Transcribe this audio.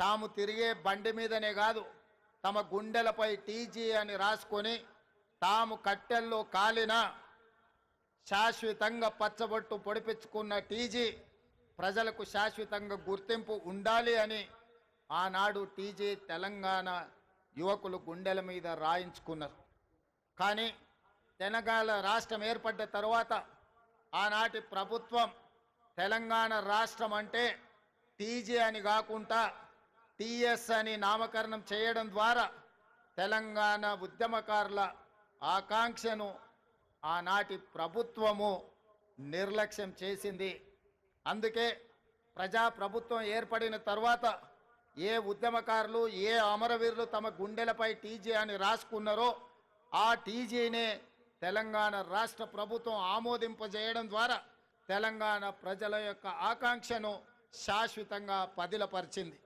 తాము తిరిగే బండి మీదనే కాదు తమ గుండెలపై టీజీ అని రాసుకొని తాము కట్టెల్లో కాలిన శాశ్వతంగా పచ్చబొట్టు పొడిపించుకున్న టీజీ ప్రజలకు శాశ్వతంగా గుర్తింపు ఉండాలి అని ఆనాడు టీజీ తెలంగాణ యువకులు గుండెల మీద రాయించుకున్నారు. కానీ తెలంగాణ రాష్ట్రం ఏర్పడ్డ తర్వాత ఆనాటి ప్రభుత్వం తెలంగాణ రాష్ట్రం అంటే టీజీ అని కాకుండా టీఎస్ అని నామకరణం చేయడం ద్వారా తెలంగాణ ఉద్యమకారుల ఆకాంక్షను ఆనాటి ప్రభుత్వము నిర్లక్ష్యం చేసింది. అందుకే ప్రజా ప్రభుత్వం ఏర్పడిన తర్వాత ఏ ఉద్యమకారులు ఏ అమరవీరులు తమ గుండెలపై టీజీ అని రాసుకున్నారో ఆ టీజీనే తెలంగాణ రాష్ట్ర ప్రభుత్వం ఆమోదింపజేయడం ద్వారా తెలంగాణ ప్రజల యొక్క ఆకాంక్షను శాశ్వతంగా పదిలపరిచింది.